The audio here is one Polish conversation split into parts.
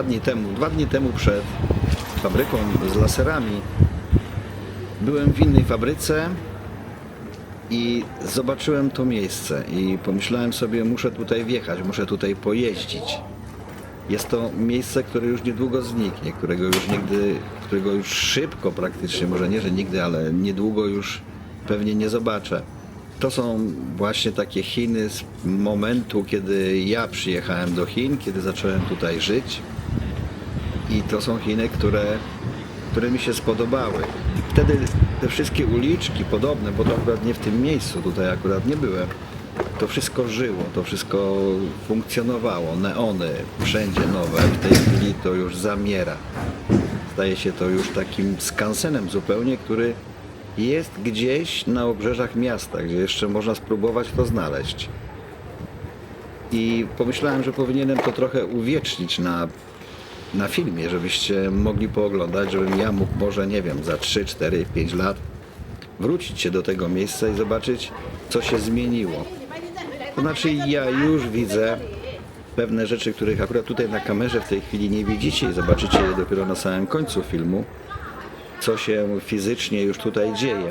dwa dni temu, dwa dni temu przed fabryką z laserami byłem w innej fabryce i zobaczyłem to miejsce i pomyślałem sobie, muszę tutaj wjechać, muszę tutaj pojeździć. Jest to miejsce, które już niedługo zniknie, którego już nigdy, którego już szybko praktycznie, może nie, że nigdy, ale niedługo już pewnie nie zobaczę. To są właśnie takie Chiny z momentu, kiedy ja przyjechałem do Chin, kiedy zacząłem tutaj żyć. I to są Chiny, które, które mi się spodobały. Wtedy te wszystkie uliczki podobne, bo to akurat nie w tym miejscu, tutaj akurat nie byłem, to wszystko żyło, to wszystko funkcjonowało, neony, wszędzie nowe. W tej chwili to już zamiera. Staje się to już takim skansenem zupełnie, który jest gdzieś na obrzeżach miasta, gdzie jeszcze można spróbować to znaleźć. I pomyślałem, że powinienem to trochę uwiecznić na, na filmie, żebyście mogli pooglądać, żebym ja mógł może, nie wiem, za 3, 4, 5 lat wrócić się do tego miejsca i zobaczyć, co się zmieniło. To znaczy, ja już widzę pewne rzeczy, których akurat tutaj na kamerze w tej chwili nie widzicie i zobaczycie je dopiero na samym końcu filmu, co się fizycznie już tutaj dzieje.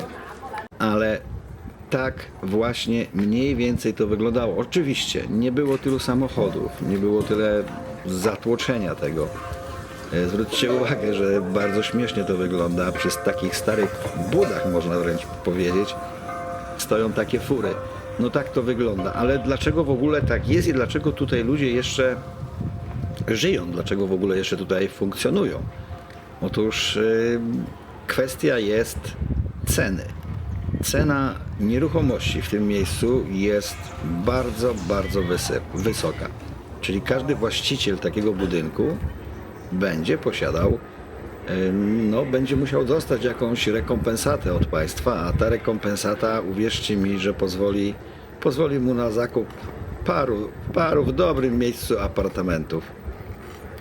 Ale tak właśnie mniej więcej to wyglądało. Oczywiście nie było tylu samochodów, nie było tyle zatłoczenia tego. E, Zwróćcie uwagę, że bardzo śmiesznie to wygląda. Przy takich starych budach, można wręcz powiedzieć, stoją takie fury. No tak to wygląda, ale dlaczego w ogóle tak jest i dlaczego tutaj ludzie jeszcze żyją, dlaczego w ogóle jeszcze tutaj funkcjonują? Otóż y, kwestia jest ceny. Cena nieruchomości w tym miejscu jest bardzo, bardzo wysoka. Czyli każdy właściciel takiego budynku będzie posiadał, no, będzie musiał dostać jakąś rekompensatę od państwa, a ta rekompensata, uwierzcie mi, że pozwoli, pozwoli mu na zakup paru, paru w dobrym miejscu apartamentów.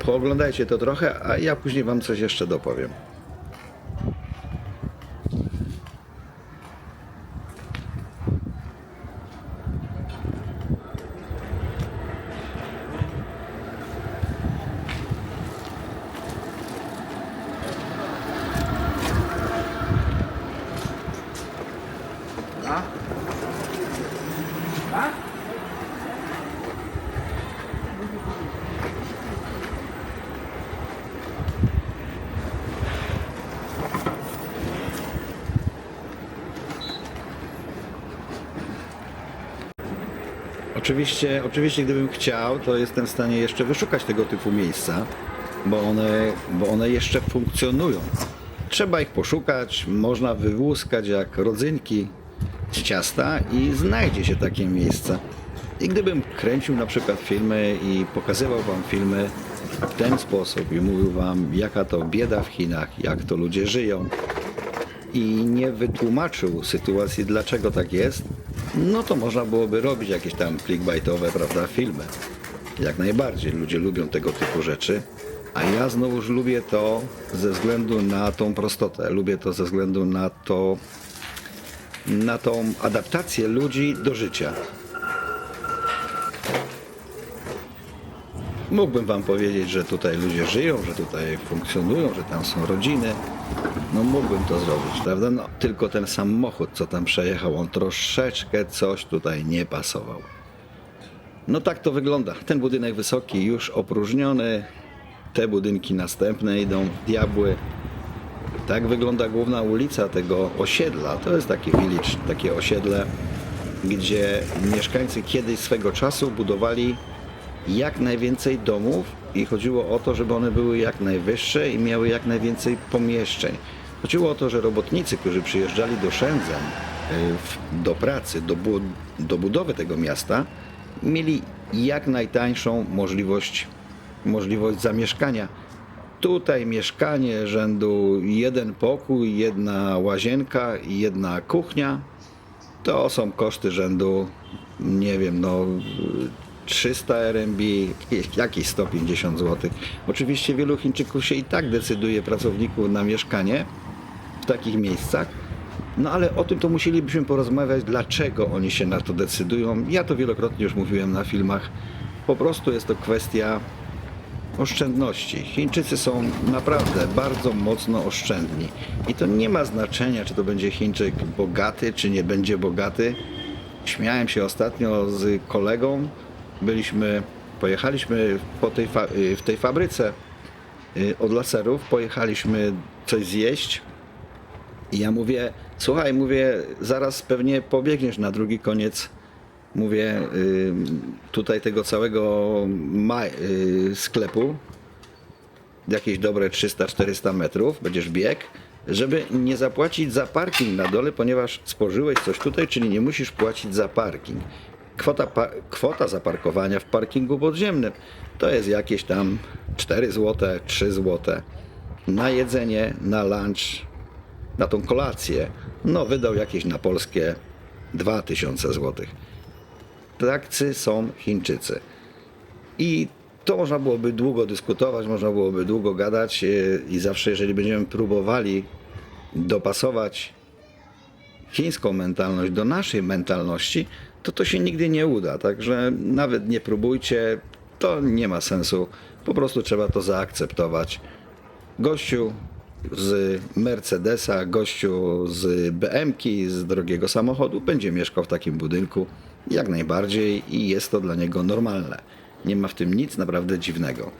Pooglądajcie to trochę, a ja później Wam coś jeszcze dopowiem. Oczywiście, oczywiście gdybym chciał, to jestem w stanie jeszcze wyszukać tego typu miejsca, bo one, bo one jeszcze funkcjonują. Trzeba ich poszukać, można wyłuskać jak rodzynki z ciasta i znajdzie się takie miejsca. I gdybym kręcił na przykład filmy i pokazywał wam filmy w ten sposób i mówił wam jaka to bieda w Chinach, jak to ludzie żyją, i nie wytłumaczył sytuacji, dlaczego tak jest, no to można byłoby robić jakieś tam clickbaitowe, prawda, filmy. Jak najbardziej ludzie lubią tego typu rzeczy, a ja znowuż lubię to ze względu na tą prostotę, lubię to ze względu na to, na tą adaptację ludzi do życia. Mógłbym wam powiedzieć, że tutaj ludzie żyją, że tutaj funkcjonują, że tam są rodziny. No mógłbym to zrobić, prawda? No tylko ten samochód, co tam przejechał, on troszeczkę coś tutaj nie pasował. No tak to wygląda. Ten budynek wysoki już opróżniony. Te budynki następne idą w diabły. Tak wygląda główna ulica tego osiedla. To jest taki village, takie osiedle, gdzie mieszkańcy kiedyś swego czasu budowali jak najwięcej domów i chodziło o to, żeby one były jak najwyższe i miały jak najwięcej pomieszczeń. Chodziło o to, że robotnicy, którzy przyjeżdżali do Shenzhen w- do pracy, do, bu- do budowy tego miasta, mieli jak najtańszą możliwość, możliwość zamieszkania. Tutaj mieszkanie rzędu jeden pokój, jedna łazienka i jedna kuchnia to są koszty rzędu, nie wiem, no 300 RMB, jakieś 150 zł. Oczywiście wielu Chińczyków się i tak decyduje pracowników na mieszkanie takich miejscach, no ale o tym to musielibyśmy porozmawiać, dlaczego oni się na to decydują. Ja to wielokrotnie już mówiłem na filmach. Po prostu jest to kwestia oszczędności. Chińczycy są naprawdę bardzo mocno oszczędni. I to nie ma znaczenia, czy to będzie Chińczyk bogaty, czy nie będzie bogaty. Śmiałem się ostatnio z kolegą. Byliśmy, pojechaliśmy po tej w tej fabryce y, od laserów, pojechaliśmy coś zjeść. I ja mówię, słuchaj, mówię, zaraz pewnie pobiegniesz na drugi koniec, mówię, y, tutaj tego całego ma- y, sklepu, jakieś dobre 300-400 metrów, będziesz bieg, żeby nie zapłacić za parking na dole, ponieważ spożyłeś coś tutaj, czyli nie musisz płacić za parking. Kwota, pa- kwota zaparkowania w parkingu podziemnym to jest jakieś tam 4 zł, 3 zł. Na jedzenie, na lunch, na tą kolację, no wydał jakieś na polskie 2000 zł. Tacy są Chińczycy. I to można byłoby długo dyskutować, można byłoby długo gadać e, i zawsze jeżeli będziemy próbowali dopasować chińską mentalność do naszej mentalności, to to się nigdy nie uda. Także nawet nie próbujcie, to nie ma sensu. Po prostu trzeba to zaakceptować. Gościu z Mercedesa, gościu z BM-ki, z drogiego samochodu będzie mieszkał w takim budynku jak najbardziej i jest to dla niego normalne. Nie ma w tym nic naprawdę dziwnego.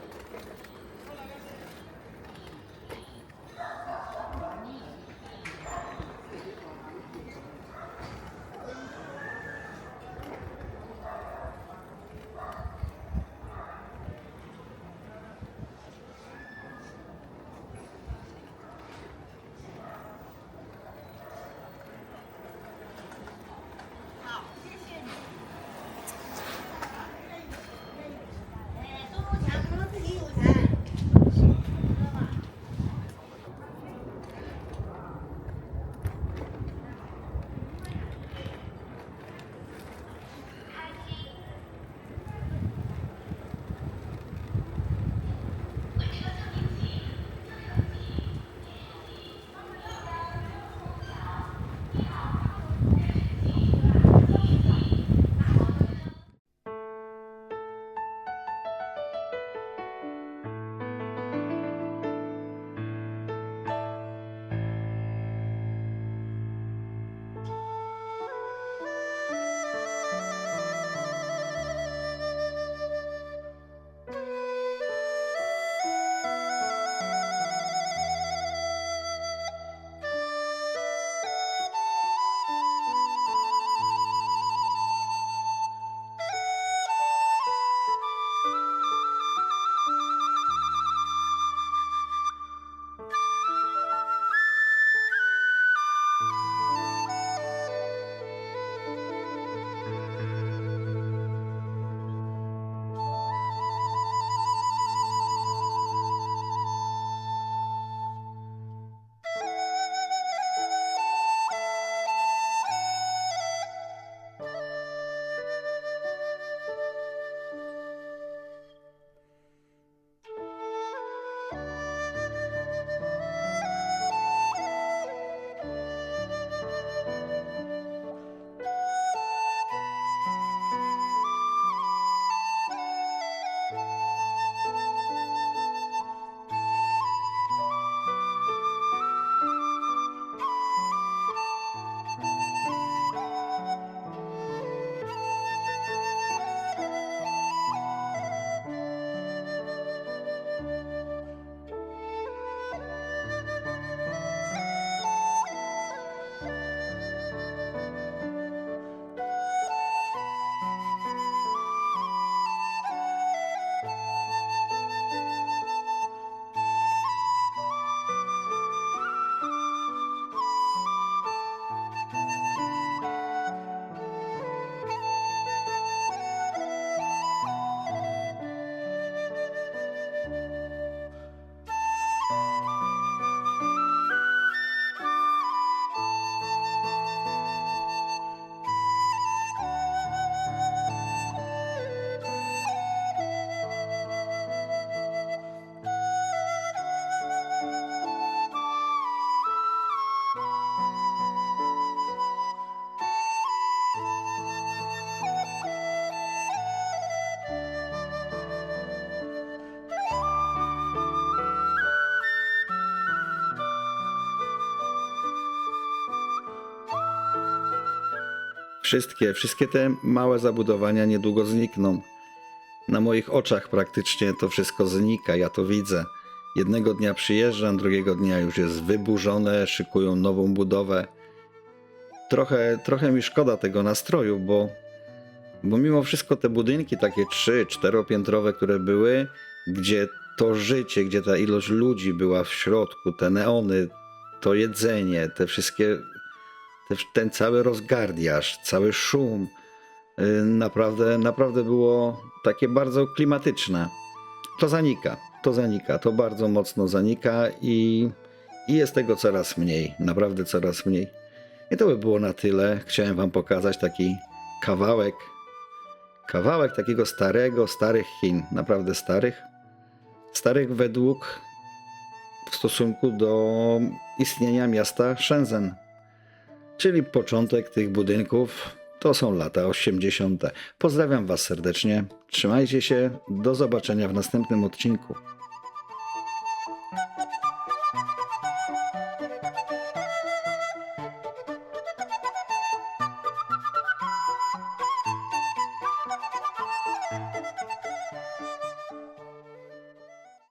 Wszystkie, wszystkie te małe zabudowania niedługo znikną. Na moich oczach praktycznie to wszystko znika, ja to widzę. Jednego dnia przyjeżdżam, drugiego dnia już jest wyburzone, szykują nową budowę. Trochę, trochę mi szkoda tego nastroju, bo, bo mimo wszystko te budynki takie trzy, czteropiętrowe, które były, gdzie to życie, gdzie ta ilość ludzi była w środku, te neony, to jedzenie, te wszystkie, ten cały rozgardiaż, cały szum, y, naprawdę, naprawdę było takie bardzo klimatyczne. To zanika, to zanika, to bardzo mocno zanika i, i jest tego coraz mniej, naprawdę coraz mniej. I to by było na tyle. Chciałem Wam pokazać taki kawałek, kawałek takiego starego, starych Chin, naprawdę starych. Starych według w stosunku do istnienia miasta Shenzhen. Czyli początek tych budynków to są lata 80. Pozdrawiam Was serdecznie. Trzymajcie się. Do zobaczenia w następnym odcinku.